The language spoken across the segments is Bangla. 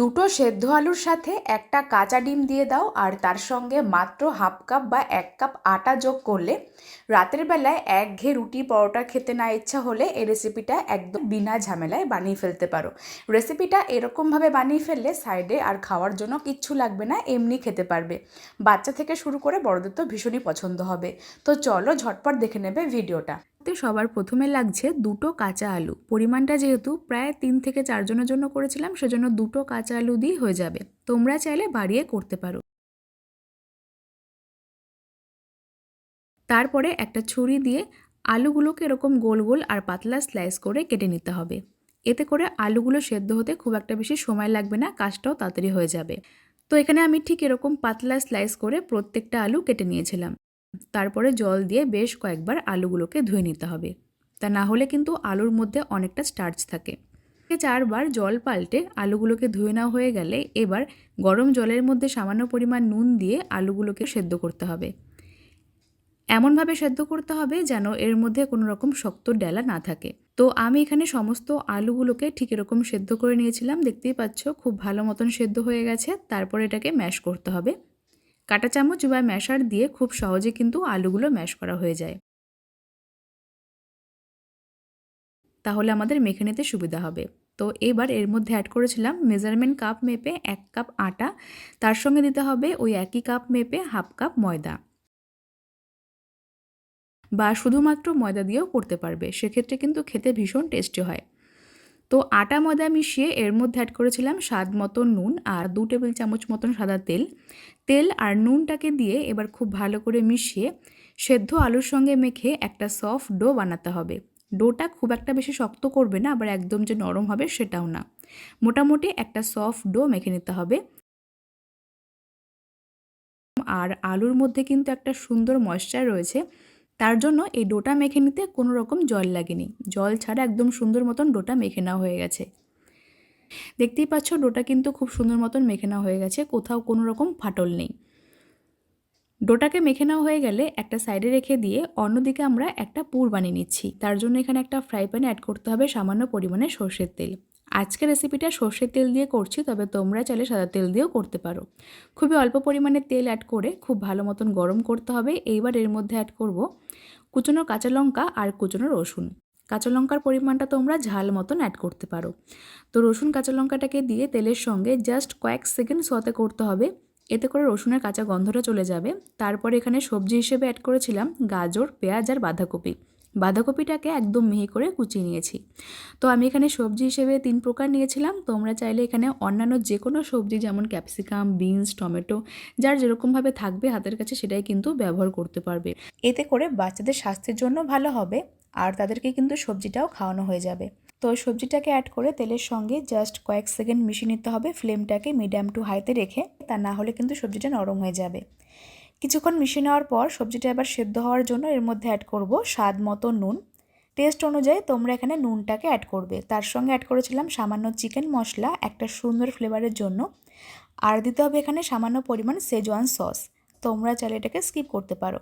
দুটো সেদ্ধ আলুর সাথে একটা কাঁচা ডিম দিয়ে দাও আর তার সঙ্গে মাত্র হাফ কাপ বা এক কাপ আটা যোগ করলে রাতের বেলায় এক ঘে রুটি পরোটা খেতে না ইচ্ছা হলে এই রেসিপিটা একদম বিনা ঝামেলায় বানিয়ে ফেলতে পারো। রেসিপিটা এরকমভাবে বানিয়ে ফেললে সাইডে আর খাওয়ার জন্য কিচ্ছু লাগবে না, এমনি খেতে পারবে। বাচ্চা থেকে শুরু করে বড়দের তো ভীষণই পছন্দ হবে। তো চলো ঝটপট দেখে নেবে ভিডিওটা তো সবার প্রথমে লাগছে দুটো কাঁচা আলু। পরিমাণটা যেহেতু প্রায় তিন থেকে চারজনের জন্য করেছিলাম, সেজন্য দুটো কাঁচা আলু দিয়ে হয়ে যাবে। তোমরা চাইলে বাড়িয়ে করতে পারো। তারপরে একটা ছুরি দিয়ে আলুগুলোকে এরকম গোল গোল আর পাতলা স্লাইস করে কেটে নিতে হবে। এতে করে আলুগুলো সেদ্ধ হতে খুব একটা বেশি সময় লাগবে না, কাজটাও তাড়াতাড়ি হয়ে যাবে। তো এখানে আমি ঠিক এরকম পাতলা স্লাইস করে প্রত্যেকটা আলু কেটে নিয়েছিলাম। তারপরে জল দিয়ে বেশ কয়েকবার আলুগুলোকে ধুয়ে নিতে হবে। তা না হলে কিন্তু আলুর মধ্যে অনেকটা স্টার্চ থাকে। চারবার জল পাল্টে আলুগুলোকে ধুয়ে নেওয়া হয়ে গেলে এবার গরম জলের মধ্যে সামান্য পরিমাণ নুন দিয়ে আলুগুলোকে সেদ্ধ করতে হবে। এমনভাবে সেদ্ধ করতে হবে যেন এর মধ্যে কোনো রকম শক্ত ডেলা না থাকে। তো আমি এখানে সমস্ত আলুগুলোকে ঠিক এরকম সেদ্ধ করে নিয়েছিলাম। দেখতেই পাচ্ছ, খুব ভালো মতন সেদ্ধ হয়ে গেছে। তারপর এটাকে ম্যাশ করতে হবে। কাঁটা চামচ বা ম্যাশার দিয়ে খুব সহজে কিন্তু আলুগুলো ম্যাশ করা হয়ে যায়। তাহলে আমাদের মেখে নিতে সুবিধা হবে। তো এবার এর মধ্যে অ্যাড করেছিলাম মেজারমেন্ট কাপ মেপে এক কাপ আটা। তার সঙ্গে দিতে হবে ওই একই কাপ মেপে হাফ কাপ ময়দা। বা শুধুমাত্র ময়দা দিয়েও করতে পারবে। সেক্ষেত্রে কিন্তু খেতে ভীষণ টেস্টি হয়। তো আটা, ময়দা মিশিয়ে এর মধ্যে অ্যাড করেছিলাম স্বাদ মতো নুন আর দু টেবিল চামচ মতন সাদা তেল। তেল আর নুনটাকে দিয়ে এবার খুব ভালো করে মিশিয়ে সেদ্ধ আলুর সঙ্গে মেখে একটা সফট ডো বানাতে হবে। ডোটা খুব একটা বেশি শক্ত করবে না, আবার একদম যে নরম হবে সেটাও না। মোটামুটি একটা সফট ডো মেখে নিতে হবে। আর আলুর মধ্যে কিন্তু একটা সুন্দর ময়শ্চার রয়েছে। তার জন্য এই ডোটা মেখে নিতে কোনো রকম জল লাগেনি। জল ছাড়া একদম সুন্দর মতন ডোটা মেখে নেওয়া হয়ে গেছে। দেখতেই পাচ্ছ, ডোটা কিন্তু খুব সুন্দর মতন মেখে নেওয়া হয়ে গেছে, কোথাও কোনো রকম ফাটল নেই। ডোটাকে মেখে নেওয়া হয়ে গেলে একটা সাইডে রেখে দিয়ে অন্যদিকে আমরা একটা পুর বানিয়ে নিচ্ছি। তার জন্য এখানে একটা ফ্রাই প্যানে অ্যাড করতে হবে সামান্য পরিমাণে সর্ষের তেল। আজকে রেসিপিটা সর্ষের তেল দিয়ে করছি, তবে তোমরা চাইলে সাদা তেল দিয়েও করতে পারো। খুবই অল্প পরিমাণে তেল অ্যাড করে খুব ভালো মতন গরম করতে হবে। এইবার এর মধ্যে অ্যাড করব কুচনো কাঁচা লঙ্কা আর কুচনো রসুন। কাঁচা লঙ্কার পরিমাণটা তোমরা ঝাল মতন অ্যাড করতে পারো। তো রসুন কাঁচা লঙ্কাটাকে দিয়ে তেলের সঙ্গে জাস্ট কয়েক সেকেন্ড সতে করতে হবে। এতে করে রসুনের কাঁচা গন্ধটা চলে যাবে। তারপরে এখানে সবজি হিসেবে অ্যাড করেছিলাম গাজর, পেঁয়াজ আর বাঁধাকপি। বাঁধাকপিটাকে একদম মিহি করে কুচিয়ে নিয়েছি। তো আমি এখানে সবজি হিসেবে তিন প্রকার নিয়েছিলাম। তোমরা চাইলে এখানে অন্যান্য যে কোনো সবজি, যেমন ক্যাপসিকাম, বিনস, টমেটো, যার যেরকমভাবে থাকবে হাতের কাছে সেটাই কিন্তু ব্যবহার করতে পারবে। এতে করে বাচ্চাদের স্বাস্থ্যের জন্য ভালো হবে আর তাদেরকে কিন্তু সবজিটাও খাওয়ানো হয়ে যাবে। তো সবজিটাকে অ্যাড করে তেলের সঙ্গে জাস্ট কয়েক সেকেন্ড মিশিয়ে নিতে হবে। ফ্লেমটাকে মিডিয়াম টু হাইতে রেখে তা না হলে কিন্তু সবজিটা নরম হয়ে যাবে। কিছুক্ষণ মিশিয়ে নেওয়ার পর সবজিটা এবার সেদ্ধ হওয়ার জন্য এর মধ্যে অ্যাড করব স্বাদ মতো নুন। টেস্ট অনুযায়ী তোমরা এখানে নুনটাকে অ্যাড করবে। তার সঙ্গে অ্যাড করেছিলাম সামান্য চিকেন মশলা, একটা সুন্দর ফ্লেভারের জন্য। আর দিতে হবে এখানে সামান্য পরিমাণ সেজওয়ান সস তোমরা চাইলে এটাকে স্কিপ করতে পারো।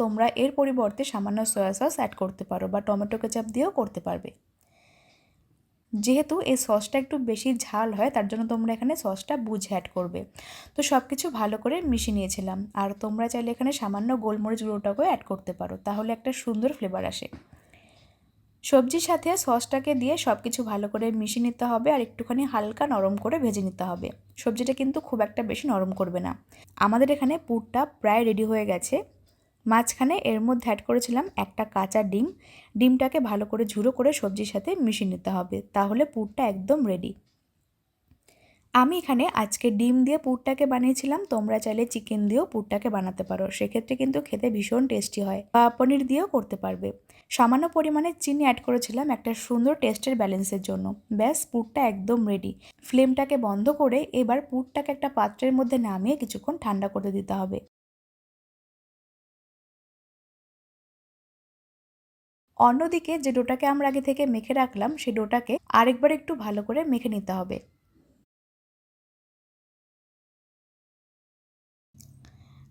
তোমরা এর পরিবর্তে সামান্য সয়া সস অ্যাড করতে পারো বা টমেটো কেচাপ দিয়েও করতে পারবে। যেহেতু এই সসটা একটু বেশি ঝাল হয়, তার জন্য তোমরা এখানে সসটা বুঝে অ্যাড করবে। তো সব কিছু ভালো করে মিশিয়ে নিয়েছিলাম। আর তোমরা চাইলে এখানে সামান্য গোলমরিচ গুঁড়োটাকেও অ্যাড করতে পারো, তাহলে একটা সুন্দর ফ্লেভার আসে। সবজির সাথে সসটাকে দিয়ে সব কিছু ভালো করে মিশিয়ে নিতে হবে আর একটুখানি হালকা নরম করে ভেজে নিতে হবে। সবজিটা কিন্তু খুব একটা বেশি নরম করবে না। আমাদের এখানে পুরটা প্রায় রেডি হয়ে গেছে। মাঝখানে এর মধ্যে অ্যাড করেছিলাম একটা কাঁচা ডিম। ডিমটাকে ভালো করে ঝুড়ো করে সবজির সাথে মিশিয়ে নিতে হবে, তাহলে পুরটা একদম রেডি আমি এখানে আজকে ডিম দিয়ে পুরটাকে বানিয়েছিলাম, তোমরা চাইলে চিকেন দিয়েও পুরটাকে বানাতে পারো। সেক্ষেত্রে কিন্তু খেতে ভীষণ টেস্টি হয় বা পনির দিয়েও করতে পারবে। সামান্য পরিমাণে চিনি অ্যাড করেছিলাম একটা সুন্দর টেস্টের ব্যালেন্সের জন্য। ব্যাস, পুরটা একদম রেডি ফ্লেমটাকে বন্ধ করে এবার পুরটাকে একটা পাত্রের মধ্যে নামিয়ে কিছুক্ষণ ঠান্ডা করতে দিতে হবে। অন্যদিকে যে ডোটাকে আমরা আগে থেকে মেখে রাখলাম সেই ডোটাকে আরেকবার একটু ভালো করে মেখে নিতে হবে।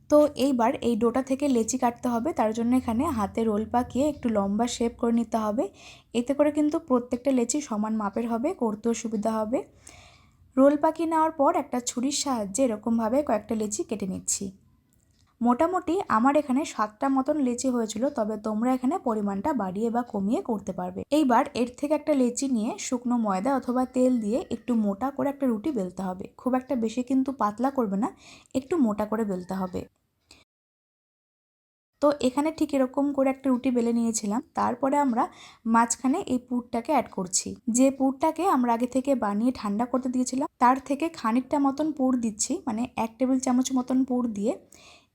তো এইবার এই ডোটা থেকে লেচি কাটতে হবে। তার জন্য এখানে হাতে রোল পাকিয়ে একটু লম্বা শেপ করে নিতে হবে। এতে করে কিন্তু প্রত্যেকটা লেচি সমান মাপের হবে, করতেও সুবিধা হবে। রোল পাকিয়ে নেওয়ার পর একটা ছুরির সাহায্যে এরকমভাবে কয়েকটা লেচি কেটে নিচ্ছি। মোটামুটি আমার এখানে সাতটা মতন লেচি হয়েছিল, তবে তোমরা এখানে পরিমাণটা বাড়িয়ে বা কমিয়ে করতে পারবে। এইবার এর থেকে একটা লেচি নিয়ে শুকনো ময়দা অথবা তেল দিয়ে একটু মোটা করে একটা রুটি বেলতে হবে। খুব একটা বেশি কিন্তু পাতলা করবে না, একটু মোটা করে বেলতে হবে। তো এখানে ঠিক এরকম করে একটা রুটি বেলে নিয়েছিলাম, তারপরে আমরা মাঝখানে এই পুরটাকে অ্যাড করছি। যে পুরটাকে আমরা আগে থেকে বানিয়ে ঠান্ডা করতে দিয়েছিলাম, তার থেকে খানিকটা মতন পুর দিচ্ছি মানে এক টেবিল চামচ মতন পুর দিয়ে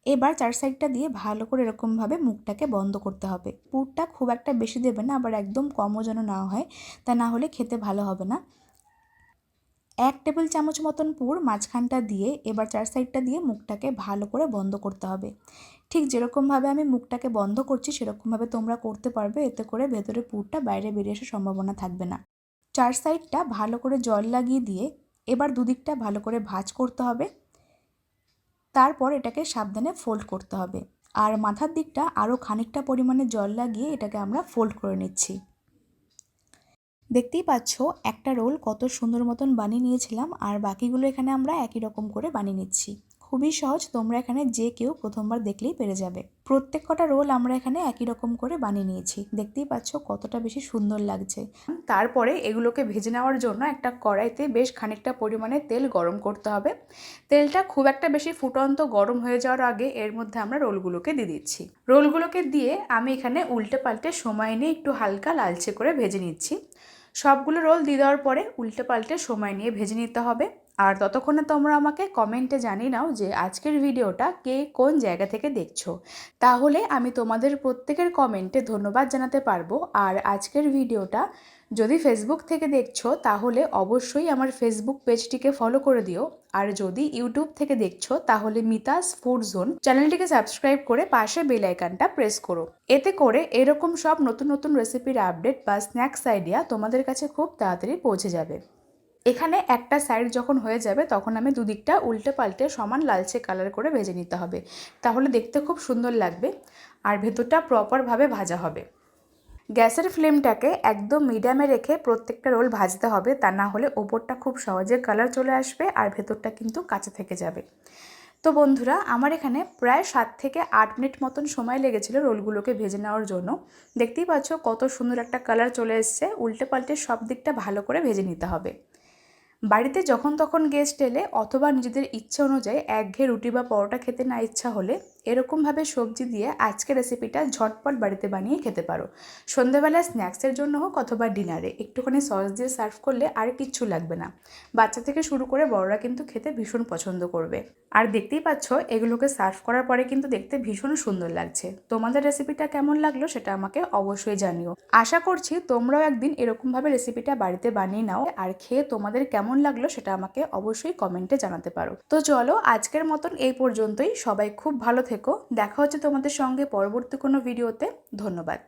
এবার চার সাইডটা দিয়ে ভালো করে এরকমভাবে মুখটাকে বন্ধ করতে হবে। পুরটা খুব একটা বেশি দেবে না, আবার একদম কমও যেন না হয়, তা না হলে খেতে ভালো হবে না। এক টেবিল চামচ মতন পুর মাঝখানটা দিয়ে এবার চার সাইডটা দিয়ে মুখটাকে ভালো করে বন্ধ করতে হবে। ঠিক যেরকমভাবে আমি মুখটাকে বন্ধ করছি, সেরকমভাবে তোমরা করতে পারবে, এতে করে ভেতরে পুরটা বাইরে বেরিয়ে আসার সম্ভাবনা থাকবে না। চার সাইডটা ভালো করে জল লাগিয়ে দিয়ে এবার দুদিকটা ভালো করে ভাজ করতে হবে। তারপর এটাকে সাবধানে ফোল্ড করতে হবে। আর মাথার দিকটা আরও খানিকটা পরিমাণে জল লাগিয়ে এটাকে আমরা ফোল্ড করে নিচ্ছি। দেখতেই পাচ্ছ, একটা রোল কত সুন্দর মতন বানিয়ে নিয়েছিলাম, আর বাকিগুলো এখানে আমরা একই রকম করে বানিয়ে নিচ্ছি। খুবই সহজ, তোমরা এখানে যে কেউ প্রথমবার দেখলেই পেরে যাবে। প্রত্যেক কটা রোল আমরা এখানে একই রকম করে বানিয়ে নিয়েছি। দেখতেই পাচ্ছ কতটা বেশি সুন্দর লাগছে। তারপরে এগুলোকে ভেজে নেওয়ার জন্য একটা কড়াইতে বেশ খানিকটা পরিমাণে তেল গরম করতে হবে। তেলটা খুব একটা বেশি ফুটন্ত গরম হয়ে যাওয়ার আগে এর মধ্যে আমরা রোলগুলোকে দিয়ে দিচ্ছি। রোলগুলোকে দিয়ে আমি এখানে উল্টে পাল্টে সময় নিয়ে একটু হালকা লালচে করে ভেজে নিচ্ছি। সবগুলো রোল দিয়ে দেওয়ার পরে উল্টে পাল্টে সময় নিয়ে ভেজে নিতে হবে। আর ততক্ষণে তোমরা আমাকে কমেন্টে জানিয়ে নাও যে আজকের ভিডিওটা কে কোন জায়গা থেকে দেখছ। তাহলে আমি তোমাদের প্রত্যেকের কমেন্টে ধন্যবাদ জানাতে পারব। আর আজকের ভিডিওটা যদি ফেসবুক থেকে দেখছ, তাহলে অবশ্যই আমার ফেসবুক পেজটিকে ফলো করে দিও। আর যদি ইউটিউব থেকে দেখছ, তাহলে মিতাস ফুড জোন চ্যানেলটিকে সাবস্ক্রাইব করে পাশে বেল আইকনটা প্রেস করো। এতে করে এরকম সব নতুন নতুন রেসিপির আপডেট বা স্ন্যাক্স আইডিয়া তোমাদের কাছে খুব তাড়াতাড়ি পৌঁছে যাবে। এখানে একটা সাইড যখন হয়ে যাবে, তখন আমি দুদিকটা উল্টে পাল্টে সমান লালচে কালার করে ভেজে নিতে হবে। তাহলে দেখতে খুব সুন্দর লাগবে আর ভেতরটা প্রপারভাবে ভাজা হবে। গ্যাসের ফ্লেমটাকে একদম মিডিয়ামে রেখে প্রত্যেকটা রোল ভাজতে হবে, তা না হলে ওপরটা খুব সহজে কালার চলে আসবে আর ভেতরটা কিন্তু কাঁচা থেকে যাবে। তো বন্ধুরা, আমার এখানে প্রায় সাত থেকে আট মিনিট মতন সময় লেগেছিল রোলগুলোকে ভেজে নেওয়ার জন্য। দেখতেই পাচ্ছ কত সুন্দর একটা কালার চলে এসছে, উল্টে পাল্টে সব দিকটা ভালো করে ভেজে নিতে হবে। বাড়িতে যখন তখন গেস্ট এলে অথবা নিজেদের ইচ্ছে অনুযায়ী একঘেয়ে রুটি বা পরোটা খেতে না ইচ্ছা হলে এরকমভাবে সবজি দিয়ে আজকে রেসিপিটা ঝটপট বাড়িতে বানিয়ে খেতে পারো। সন্ধ্যেবেলা স্ন্যাক্সের জন্য হোক অথবা ডিনারে একটুখানি সস দিয়ে সার্ভ করলে আর কিচ্ছু লাগবে না। বাচ্চা থেকে শুরু করে বড়রা কিন্তু খেতে ভীষণ পছন্দ করবে। আর দেখতেই পাচ্ছ, এগুলোকে সার্ভ করার পরে কিন্তু দেখতে ভীষণ সুন্দর লাগছে। তোমাদের রেসিপিটা কেমন লাগল সেটা আমাকে অবশ্যই জানিও। আশা করছি তোমরাও একদিন এরকমভাবে রেসিপিটা বাড়িতে বানিয়ে নাও আর খেয়ে তোমাদের কেমন লাগল সেটা আমাকে অবশ্যই কমেন্টে জানাতে পারো। তো চলো আজকের মতন এই পর্যন্তই। সবাই খুব ভালো থেকো। দেখা হচ্ছে তোমাদের সঙ্গে পরবর্তী কোনো ভিডিওতে। ধন্যবাদ।